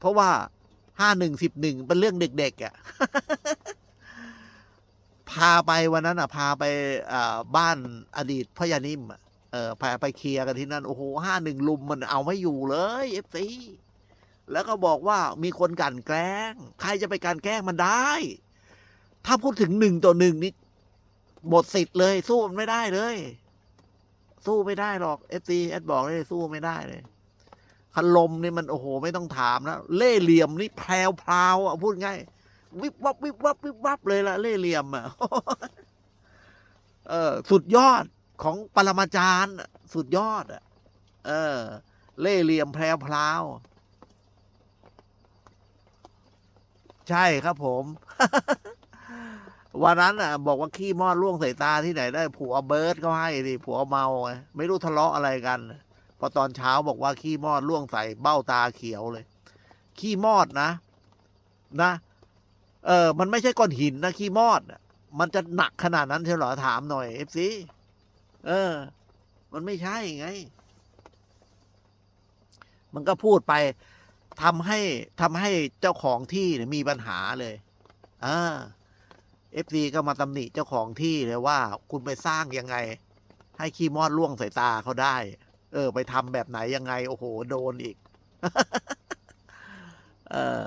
เพราะว่าห้าหนึ่งสิบหนึ่งเป็นเรื่องเด็กๆอะ่ะ พาไปวันนั้นอะ พาไปบ้านอดีตพ่อยานิ่มอะเออพาไปเคลียร์กันที่นั่น โอ้โหห้าหนึ่งลุมมันเอาไม่อยู่เลยเอฟซีแล้วก็บอกว่ามีคนกันแกล้ง ใครจะไปกลันแกล้งมันได้ ถ้าพูดถึงหนึ่งต่อหนึ่งนี่หมดสิทธิ์เลย สู้มันไม่ได้เลย สู้ไม่ได้หรอกเอฟซีแอดบอกเลยสู้ไม่ได้เลย คันลมนี่มันโอ้โหไม่ต้องถามนะเล่เหลี่ยมนี่แพรวพราวอะพูดง่ายวิบวับวิบวับวิบวับเลยละเล่เหลี่ยมอะเออสุดยอดของปรมาจารย์สุดยอดอะเออ เล่เหลี่ยมแพรวพราวใช่ครับผมวันนั้นอะ บอกว่าขี้มอดล่วงใส่ตาที่ไหนได้ ผัวเบิร์ดเขาให้ดิผัวเมาไงไม่รู้ทะเลาะอะไรกัน พอตอนเช้าบอกว่าขี้มอดล่วงใส่เบ้าตาเขียวเลย ขี้มอดนะ นะ เออ มันไม่ใช่ก้อนหินนะขี้มอดมันจะหนักขนาดนั้นใช่หรอถามหน่อยเอฟซีเออ มันไม่ใช่ไง มันก็พูดไปทำให้ทำให้เจ้าของที่เนี่ยมีปัญหาเลยอ่าเอฟซีก็มาตำหนิเจ้าของที่เลยว่า คุณไปสร้างยังไง ให้ขี้มอดล่วงใส่ตาเขาได้ เออ ไปทำแบบไหนยังไง โอ้โห โดนอีก เออ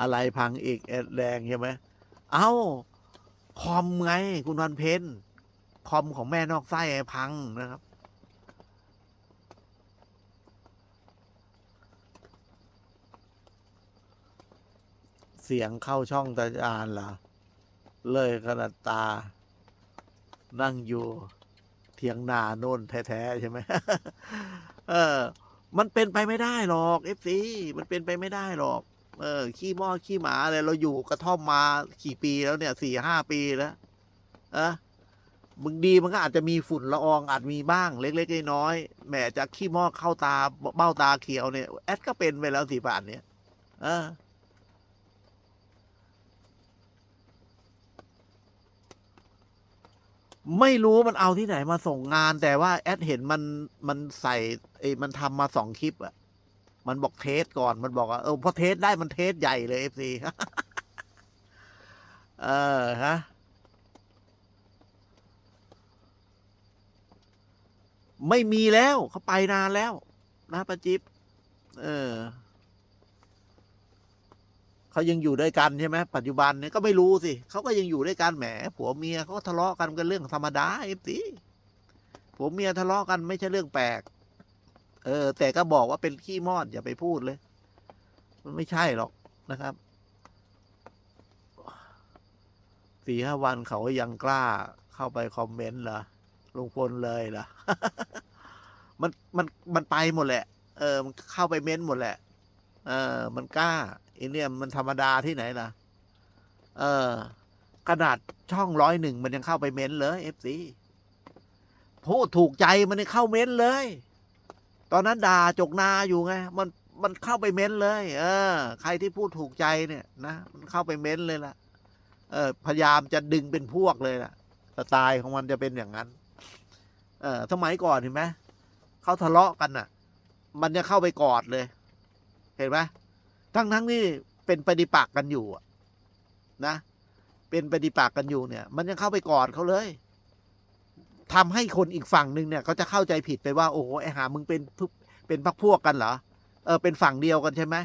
อะไรพังอีกแอดแดงใช่ไหม เอ้า คอมไง คุณวันเพ็ญคอมของแม่นอกไส้พังนะครับเสียงเข้าช่องตาจานเหรอ เลยขนาดตา นั่งอยู่ ทียงนาโน่นแท้ๆใช่ไหมเออ มันเป็นไปไม่ได้หรอกเอฟซีมันเป็นไปไม่ได้หรอก เออ ขี้หม้อขี้หมาอะไรเราอยู่กระท่อมมากี่ปีแล้วเนี่ยสี่ห้าปีแล้วอะมึงดีมันก็อาจจะมีฝุ่นละอองอาจมีบ้าง เล็กๆน้อยๆแหมจากขี้หม้อเข้าตาเบ้าตาเขียวเนี่ยแอดก็เป็นไปแล้วสี่ป่านเนี่ย เออ ไม่รู้มันเอาที่ไหนมาส่งงาน แต่ว่าแอดเห็นมันมันใส่ไอ้มันทำมาสองคลิปอะมันบอกเทสก่อนมันบอกว่าเออพอเทสได้มันเทสใหญ่เลยเอฟซี เออฮะ ไม่มีแล้วเขาไปนานแล้ว นะป้าจิ๊บเออ เขายังอยู่ด้วยกันใช่ไหมปัจจุบันเนี่ยก็ไม่รู้สิเขาก็ยังอยู่ด้วยกันแหมผัวเมียเขาก็ทะเลาะกันกันเรื่องธรรมดาเอฟซีผัวเมียทะเลาะกันไม่ใช่เรื่องแปลก เออ แต่ก็บอกว่าเป็นขี้มอดอย่าไปพูดเลย มันไม่ใช่หรอกนะครับสี่ห้าวันเขายังกล้าเข้าไปคอมเมนต์เหรอลุงพลเลยเหรอมันมันมันไปหมดแหละ เออ มันเข้าไปเม้นต์หมดแหละ เออ มันกล้าไอเนี่ยมันธรรมดาที่ไหนล่ะ เออ ขนาดช่องร้อยหนึ่งมันยังเข้าไปเม้นเลยเอฟซีพูดถูกใจมันเข้าเม้นเลย ตอนนั้นด่าจกนาอยู่ไง มันมันเข้าไปเม้นเลย เออ ใครที่พูดถูกใจเนี่ยนะมันเข้าไปเม้นเลยล่ะ เออ พยายามจะดึงเป็นพวกเลยล่ะสไตล์ของมันจะเป็นอย่างนั้น เออสมัยก่อนเห็นไหมเขาทะเลาะกันน่ะ มันจะเข้าไปกอดเลย เห็นไหมทั้งทั้งที่เป็นปฏิปักษ์กันอยู่นะ เป็นปฏิปักษ์กันอยู่เนี่ย มันยังเข้าไปกอดเขาเลยทำให้คนอีกฝั่งหนึ่งเนี่ยเขาจะเข้าใจผิดไปว่า โอ้โหไอหามึงเป็นเป็นพักพวกกันเหรอเออเป็นฝั่งเดียวกันใช่ไหม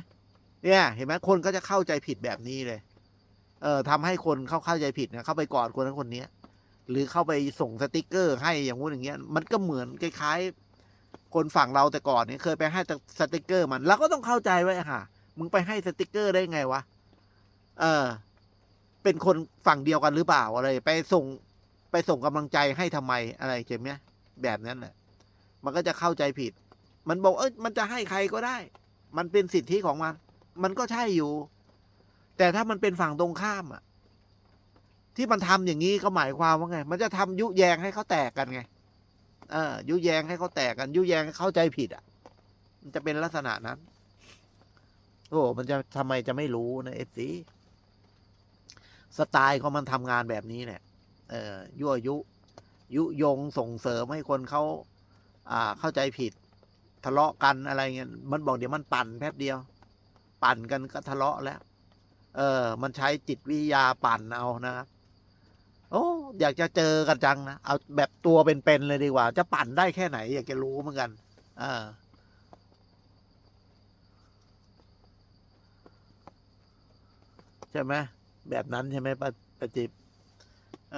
เนี่ย เห็นไหมคนก็จะเข้าใจผิดแบบนี้เลย เออทำให้คนเข้าเข้าใจผิดเนี่ยเข้าไปกอดคนนั้นคนนี้หรือเข้าไปส่งสติกเกอร์ให้อย่างงู้นอย่างเงี้ย มันก็เหมือนคล้ายๆ คนฝั่งเราแต่ก่อนเนี่ยเคยไปให้สติกเกอร์มันเราก็ต้องเข้าใจไว้ค่ะ มึงไปให้สติกเกอร์ได้ไงวะ เออ เป็นคนฝั่งเดียวกันหรือเปล่าอะไร ไปส่งไปส่งกำลังใจให้ทำไมอะไรเจ็บเนี้ยแบบนั้นแหละ มันก็จะเข้าใจผิด มันบอกเออมันจะให้ใครก็ได้ มันเป็นสิทธิของมัน มันก็ใช่อยู่ แต่ถ้ามันเป็นฝั่งตรงข้ามอะ ที่มันทำอย่างนี้ก็หมายความว่าไง มันจะทำยุแยงให้เขาแตกกันไง เออยุแยงให้เขาแตกกัน ยุแยงให้เข้าใจผิดอะ มันจะเป็นลักษณะนั้น โอ้มันจะทำไมจะไม่รู้นะเอฟซีสไตล์ของมันทำงานแบบนี้แหละเอ่อยั่วยุ ยุยงส่งเสริมให้คนเขาอ่าเข้าใจผิด ทะเลาะกันอะไรเงี้ยมันบอกเดี๋ยวมันปั่นแป๊บเดียว ปั่นกันก็ทะเลาะแล้ว เออ มันใช้จิตวิทยาปั่นเอานะครับ โอ้อยากจะเจอกันจังนะเอาแบบตัวเป็นๆเลยดีกว่า จะปั่นได้แค่ไหน อยากจะรู้เหมือนกันอ่าใช่ไหมแบบนั้นใช่ไหมปะประจิบเออ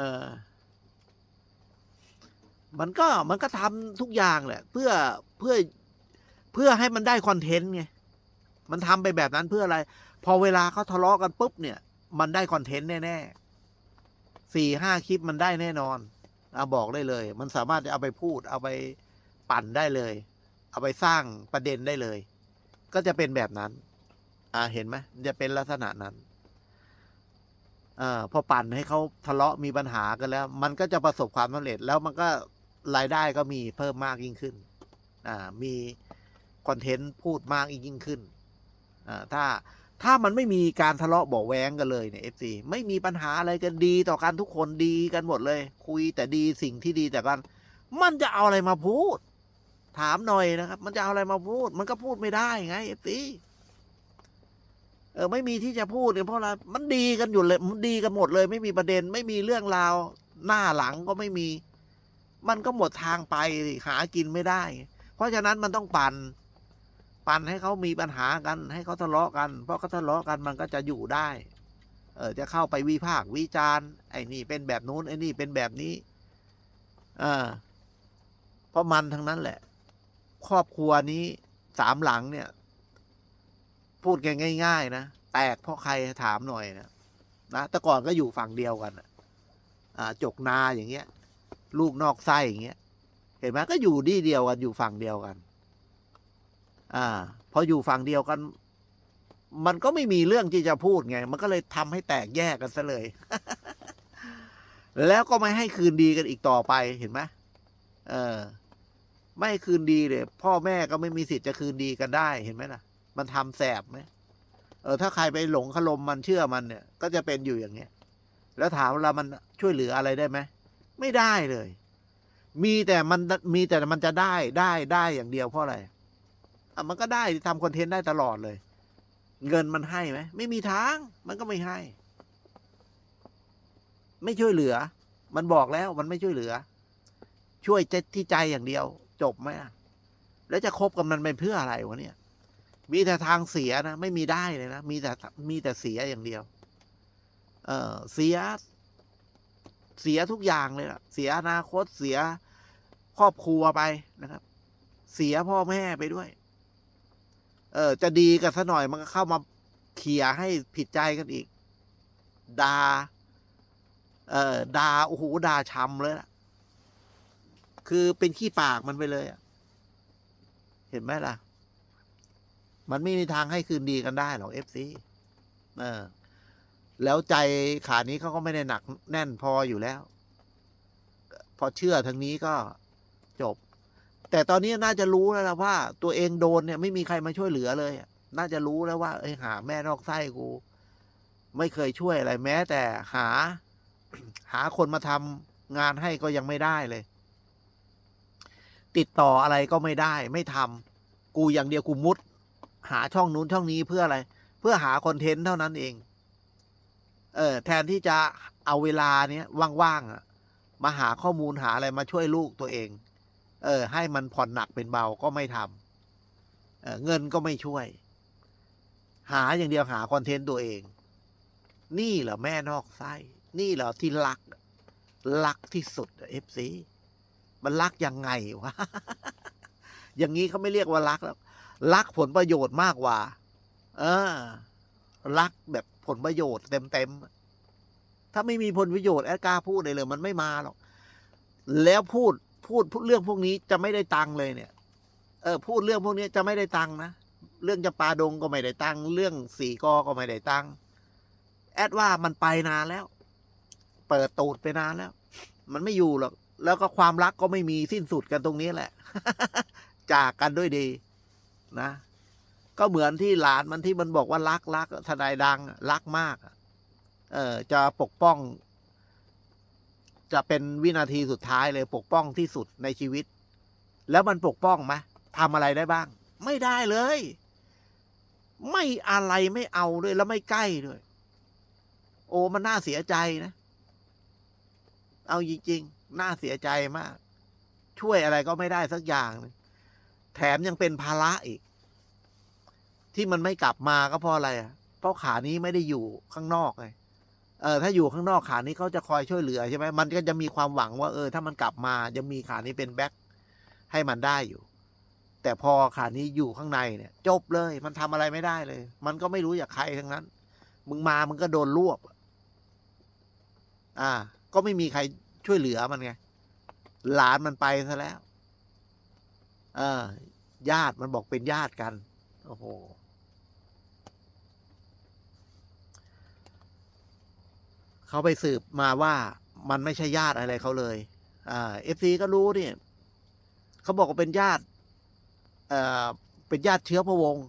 มันก็มันก็ทำทุกอย่างแหละ เพื่อเพื่อเพื่อให้มันได้คอนเทนต์ไงมันทำไปแบบนั้นเพื่ออะไร พอเวลาเขาทะเลาะกันปุ๊บเนี่ย มันได้คอนเทนต์แน่ๆ สี่ห้าคลิปมันได้แน่นอนเอาบอกได้เลย มันสามารถจะเอาไปพูด เอาไปปั่นได้เลย เอาไปสร้างประเด็นได้เลย ก็จะเป็นแบบนั้น อ่าเห็นไหมจะเป็นลักษณะนั้นอ่าพอปั่นให้เขาทะเลาะมีปัญหากันแล้ว มันก็จะประสบความสำเร็จแล้วมันก็รายได้ก็มีเพิ่มมากยิ่งขึ้น อ่ามีคอนเทนต์พูดมากยิ่งขึ้นอ่าถ้า ถ้ามันไม่มีการทะเลาะบาะแว้งกันเลยเนี่ยเอฟซีไม่มีปัญหาอะไรกันดีต่อกันทุกคนดีกันหมดเลย คุยแต่ดีสิ่งที่ดีแต่กัน มันจะเอาอะไรมาพูด ถามหน่อยนะครับ มันจะเอาอะไรมาพูด มันก็พูดไม่ได้ไงเอฟซีเออไม่มีที่จะพูดเนี่ยเพราะอะไรมันดีกันอยู่เลยมันดีกันหมดเลย ไม่มีประเด็น ไม่มีเรื่องราว หน้าหลังก็ไม่มี มันก็หมดทางไปหากินไม่ได้ เพราะฉะนั้นมันต้องปั่น ปั่นให้เขามีปัญหากัน ให้เขาทะเลาะกัน เพราะเขาทะเลาะกันมันก็จะอยู่ได้ เออจะเข้าไปวิพากษ์วิจารณ์ไอ้นี่เป็นแบบนู้นไอ้นี่เป็นแบบนี้อ่าเพราะมันทั้งนั้นแหละ ครอบครัวนี้สามหลังเนี่ย พูดกันง่าย ๆ นะแตกเพราะใครถามหน่อยนะนะแต่ก่อนก็อยู่ฝั่งเดียวกันอ่าจกนาอย่างเงี้ย ลูกนอกไส้อย่างเงี้ย เห็นไหมก็อยู่ดีเดียวกันอยู่ฝั่งเดียวกัน อ่า พออยู่ฝั่งเดียวกัน มันก็ไม่มีเรื่องที่จะพูดไง มันก็เลยทำให้แตกแยกกันซะเลย แล้วก็ไม่ให้คืนดีกันอีกต่อไปเห็นไหมเออ ไม่คืนดีเลยพ่อแม่ก็ไม่มีสิทธิ์จะคืนดีกันได้เห็นไหมล่ะ มันทำแสบไหมเออถ้าใครไปหลงขลมมันเชื่อมันเนี่ย ก็จะเป็นอยู่อย่างเงี้ย แล้วถามเรามันช่วยเหลืออะไรได้ไหม ไม่ได้เลย มีแต่มันมีแต่มันจะได้ได้ได้อย่างเดียวเพราะอะไร อะมันก็ได้ทำคอนเทนต์ได้ตลอดเลย เงินมันให้ไหมไม่มีทาง มันก็ไม่ให้ ไม่ช่วยเหลือ มันบอกแล้วมันไม่ช่วยเหลือ ช่วยที่ใจอย่างเดียว จบไหมแล้วจะคบกับมันไปเพื่ออะไรวะเนี่ย มีแต่ทางเสียนะ ไม่มีได้เลยนะ มีแต่มีแต่เสียอย่างเดียว เออเสีย เสียทุกอย่างเลยล่ะเสียอนาคตเสียครอบครัวไปนะครับ เสียพ่อแม่ไปด้วย เออ จะดีกันซะหน่อยมันก็เข้ามาเขี่ยให้ผิดใจกันอีกดาเออดาโอ้โหด่าช้ำเลยล่ะคือเป็นขี้ปากมันไปเลยอะเห็นไหมล่ะ มันไม่มีทางให้คืนดีกันได้หรอกเอฟซีเออ แล้วใจขานี้เขาก็ไม่ได้หนักแน่นพออยู่แล้ว พอเชื่อทางนี้ก็จบ แต่ตอนนี้น่าจะรู้แล้วล่ะว่า ตัวเองโดนเนี่ยไม่มีใครมาช่วยเหลือเลย น่าจะรู้แล้วว่าเอ้หาแม่นอกไส้กู ไม่เคยช่วยอะไรแม้ แต่หา หาคนมาทำงานให้ก็ยังไม่ได้เลย ติดต่ออะไรก็ไม่ได้ ไม่ทำกูอย่างเดียวกูมุด หาช่องนู้นช่องนี้เพื่ออะไร เพื่อหาคอนเทนต์เท่านั้นเอง เออ แทนที่จะเอาเวลาเนี้ยว่างๆอะมาหาข้อมูลหาอะไรมาช่วยลูกตัวเอง เออให้มันผ่อนหนักเป็นเบาก็ไม่ทำเออเงินก็ไม่ช่วย หาอย่างเดียวหาคอนเทนต์ตัวเอง นี่เหรอแม่นอกไส้ นี่เหรอที่รัก รักที่สุดเอฟซีมันรักยังไงวะ อย่างนี้เขาไม่เรียกว่ารักแล้วรักผลประโยชน์มากกว่า เออ รักแบบผลประโยชน์เต็มๆ ถ้าไม่มีผลประโยชน์แอดกาพูดเลยเลย มันไม่มาหรอก แล้วพูด พูดพูดเรื่องพวกนี้จะไม่ได้ตังค์เลยเนี่ย เออ พูดเรื่องพวกนี้จะไม่ได้ตังค์นะ เรื่องจะปาดงก็ไม่ได้ตังค์ เรื่องสีกอก็ไม่ได้ตังค์ แอดว่ามันไปนานแล้ว เปิดตูดไปนานแล้ว มันไม่อยู่หรอก แล้วก็ความรักก็ไม่มีสิ้นสุดกันตรงนี้แหละ จากกันด้วยดี นะ ก็เหมือนที่หลานมันที่มันบอกว่ารักรักทนายดัง รักมาก เออจะปกป้อง จะเป็นวินาทีสุดท้ายเลยปกป้องที่สุดในชีวิต แล้วมันปกป้องไหมทำอะไรได้บ้าง ไม่ได้เลย ไม่อะไรไม่เอาด้วยแล้วไม่ใกล้ด้วย โอ้มันน่าเสียใจนะ เอาจริงๆน่าเสียใจมาก ช่วยอะไรก็ไม่ได้สักอย่างแถมยังเป็นภาระอีก ที่มันไม่กลับมาก็เพราะอะไรอะเพราะขานี้ไม่ได้อยู่ข้างนอกไง เออถ้าอยู่ข้างนอกขานี้เขาจะคอยช่วยเหลือใช่ไหมมันก็จะมีความหวังว่าเออ ถ้ามันกลับมาจะมีขานี้เป็นแบ็คให้มันได้อยู่ แต่พอขานี้อยู่ข้างในเนี่ย จบเลย มันทำอะไรไม่ได้เลย มันก็ไม่รู้จากใครทั้งนั้น มึงมามึงก็โดนรวบ อ่า ก็ไม่มีใครช่วยเหลือมันไงหลานมันไปซะแล้ว เออญาติมันบอกเป็นญาติกัน โอ้โห เขาไปสืบมาว่ามันไม่ใช่ญาติอะไรเขาเลยอ่าเอฟซีก็รู้เนี่ยเขาบอกว่าเป็นญาติเอ่อเป็นญาติเชื้อพระวงศ์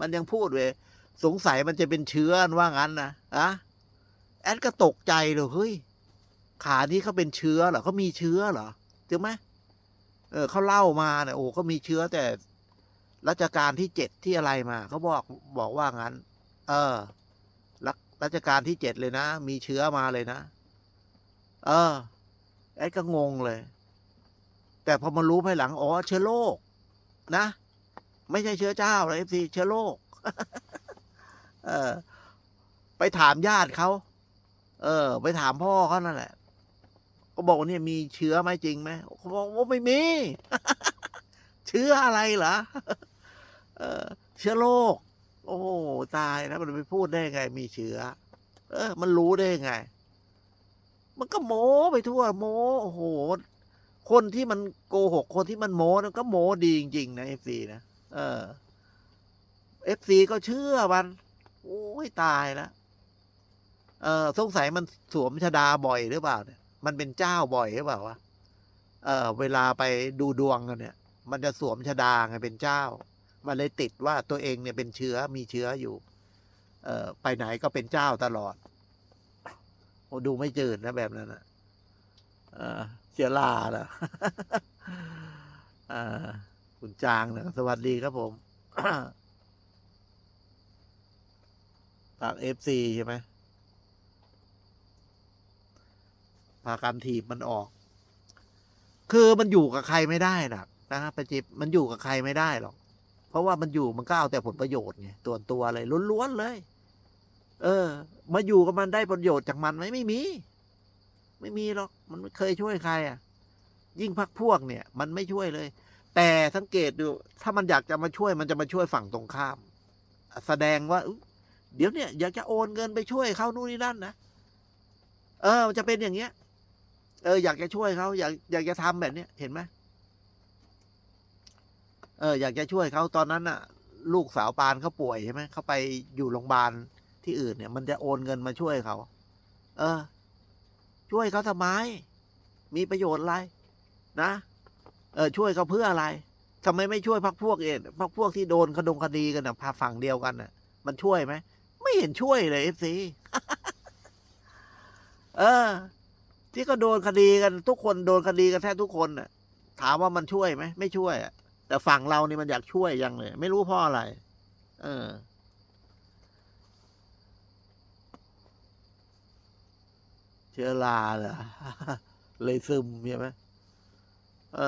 มันยังพูดเว้ยสงสัยมันจะเป็นเชื้อว่างั้นนะอะแอดก็ตกใจเลยเฮ้ยขานี้เขาเป็นเชื้อเหรอเขามีเชื้อเหรอถูกไหมเออเขาเล่ามาเนี่ยโอ้เขามีเชื้อแต่รัชกาลที่เจ็ดที่อะไรมาเขาบอกบอกว่างั้น เออ รัชกาลที่เจ็ดเลยนะ มีเชื้อมาเลยนะ เออไอ้ก็งงเลย แต่พอมารู้ภายหลัง อ๋อ เชื้อโรคนะ ไม่ใช่เชื้อเจ้าเลยเอฟซีเชื้อโรคเออ ไปถามญาติเขาเออ ไปถามพ่อเขานั่นแหละก็บอกว่าเนี่ยมีเชื้อไหมจริงไหมเขาบอกว่าไม่มี เชื้ออะไรเหรอเออ เชื้อโรค โอ้ตายแล้วมันไปพูดได้ไง มีเชื้อ เออ มันรู้ได้ไง มันก็โม้ไปทั่ว โม้โอ้โห คนที่มันโกหก คนที่มันโม้นั่นก็โม้ดีจริงๆนะเอฟซีนะเออเอฟซีก็เชื่อมัน โอ้ยตายแล้วเออสงสัยมันสวมชดาบ่อยหรือเปล่าเนี่ย มันเป็นเจ้าบ่อยหรือเปล่าวะเออ เวลาไปดูดวงกันเนี่ย มันจะสวมชดาไงเป็นเจ้า มันเลยติดว่าตัวเองเนี่ยเป็นเชื้อมีเชื้ออยู่ เออไปไหนก็เป็นเจ้าตลอดโอ้ดูไม่จืดนะแบบนั้นนะเออเชื้อราเหรออ่าคุณจางนะสวัสดีครับผมปากเอฟซีใช่ไหมพาการถีบมันออก คือมันอยู่กับใครไม่ได้หรอกนะครับประจิบมันอยู่กับใครไม่ได้หรอก เพราะว่ามันอยู่มันก็เอาแต่ผลประโยชน์ไงตัวตัวเลยล้วนๆเลย เออ มาอยู่กับมันได้ประโยชน์จากมันไหมไม่มี ไม่มีหรอกมันไม่เคยช่วยใคร อะ ยิ่งพักพวกเนี่ย มันไม่ช่วยเลย แต่สังเกตดู ถ้ามันอยากจะมาช่วยมันจะมาช่วยฝั่งตรงข้าม แสดงว่าเดี๋ยวเนี่ยอยากจะโอนเงินไปช่วยเขานู่นนี่นั่นนะเออมันจะเป็นอย่างเงี้ย เออ อยากจะช่วยเขาอยากอยากจะทำแบบเนี้ยเห็นไหม เอออยากจะช่วยเขาตอนนั้นน่ะ ลูกสาวปานเขาป่วยใช่ไหมเขาไปอยู่โรงพยาบาลที่อื่นเนี่ย มันจะโอนเงินมาช่วยเขา เออ ช่วยเขาทำไม มีประโยชน์อะไร นะ เออ ช่วยเขาเพื่ออะไรทำไมไม่ช่วยพักพวกเองพักพวกที่โดนคดงคดีกันนะพาฝั่งเดียวกันน่ะ มันช่วยไหมไม่เห็นช่วยเลยเอฟซีเออ ที่ก็โดนคดีกัน ทุกคนโดนคดีกันแทบทุกคนน่ะ ถามว่ามันช่วยไหมไม่ช่วยอะ แต่ฝั่งเรานี่มันอยากช่วยยังเลย ไม่รู้เพราะอะไร เออ เชื้อราเหรอเลยซึมใช่ไหมเออ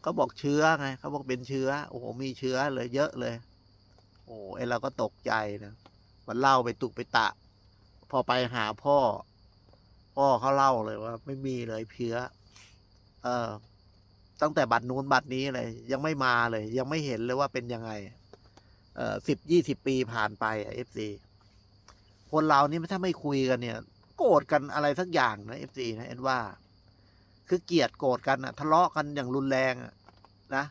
เขาบอกเชื้อไงเขาบอกเป็นเชื้อ โอ้โหมีเชื้อเลยเยอะเลย โอ้ไอเราก็ตกใจนะมันเล่าไปตุกไปตะ พอไปหาพ่อ พ่อเขาเล่าเลยว่า ไม่มีเลยเชื้อ เออ ตั้งแต่บัตรนู้นบัตรนี้เลย ยังไม่มาเลย ยังไม่เห็นเลยว่าเป็นยังไง เออสิบยี่สิบปีผ่านไปเอฟซีคนเรานี่ถ้าไม่คุยกันเนี่ย โกรธกันอะไรสักอย่างนะเอฟซีนะเอ็นว่า คือเกลียดโกรธกันอะทะเลาะกันอย่างรุนแรงนะ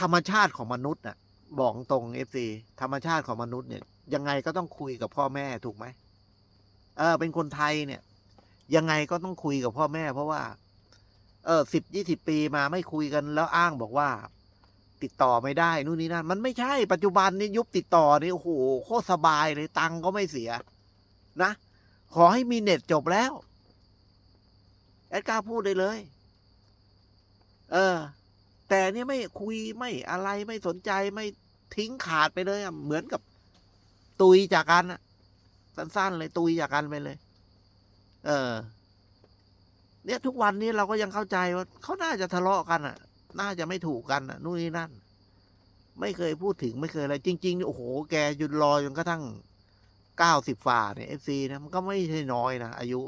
ธรรมชาติของมนุษย์น่ะ บอกตรงเอฟซีธรรมชาติของมนุษย์เนี่ย ยังไงก็ต้องคุยกับพ่อแม่ถูกไหมเออ เป็นคนไทยเนี่ย ยังไงก็ต้องคุยกับพ่อแม่ เพราะว่า เออสิบยี่สิบปีมาไม่คุยกันแล้วอ้างบอกว่า ติดต่อไม่ได้นู่นนี่นั่นมันไม่ใช่ปัจจุบันนี้ยุคติดต่อนี่โอ้โหโคตรสบายเลยตังก็ไม่เสีย นะ ขอให้มีเน็ตจบแล้ว แอดกล้าพูดได้เลย เออ แต่เนี่ยไม่คุยไม่อะไรไม่สนใจไม่ทิ้งขาดไปเลยอะเหมือนกับตุยจากกันอะสั้นๆเลยตุยจากกันไปเลย เออ เนี่ยทุกวันนี้เราก็ยังเข้าใจว่าเขาน่าจะทะเลาะกันอะ น่าจะไม่ถูกกันอะนู่นนี่นั่น ไม่เคยพูดถึงไม่เคยอะไร จริง ๆ โอ้โห แกหยุดรอจนกระทั่งเก้าสิบฝ่าเนี่ยเอฟซีนะมันก็ไม่ใช่น้อยนะอายุ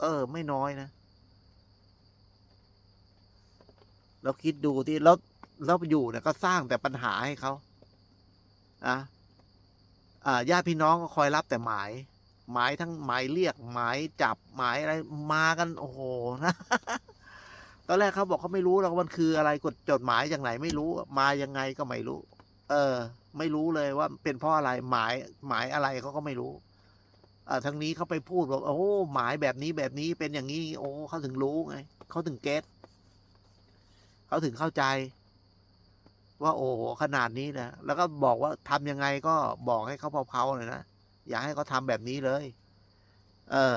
เออ ไม่น้อยนะเราคิดดูที่แล้วแล้วอยู่เนี่ยก็สร้างแต่ปัญหาให้เขาอะอ่าญาติพี่น้องก็คอยรับแต่หมาย หมายทั้งหมายเรียกหมายจับหมายอะไรมากันโอ้โหนะตอนแรกเขาบอกเขาไม่รู้หรอกมันคืออะไรกดจดหมายจากไหนไม่รู้ มายังไงก็ไม่รู้ เออ ไม่รู้เลยว่าเป็นเพราะอะไรหมายหมายอะไรเขาก็ไม่รู้อ่าทั้งนี้เขาไปพูดบอกโอ้หมายแบบนี้แบบนี้เป็นอย่างนี้โอ้เขาถึงรู้ไงเขาถึงเก็ตเขาถึงเข้าใจ ว่าโอ้โหขนาดนี้นะแล้วก็บอกว่าทำยังไงก็บอกให้เขาเผาๆหน่อยนะ อย่าให้เขาทำแบบนี้เลย เออ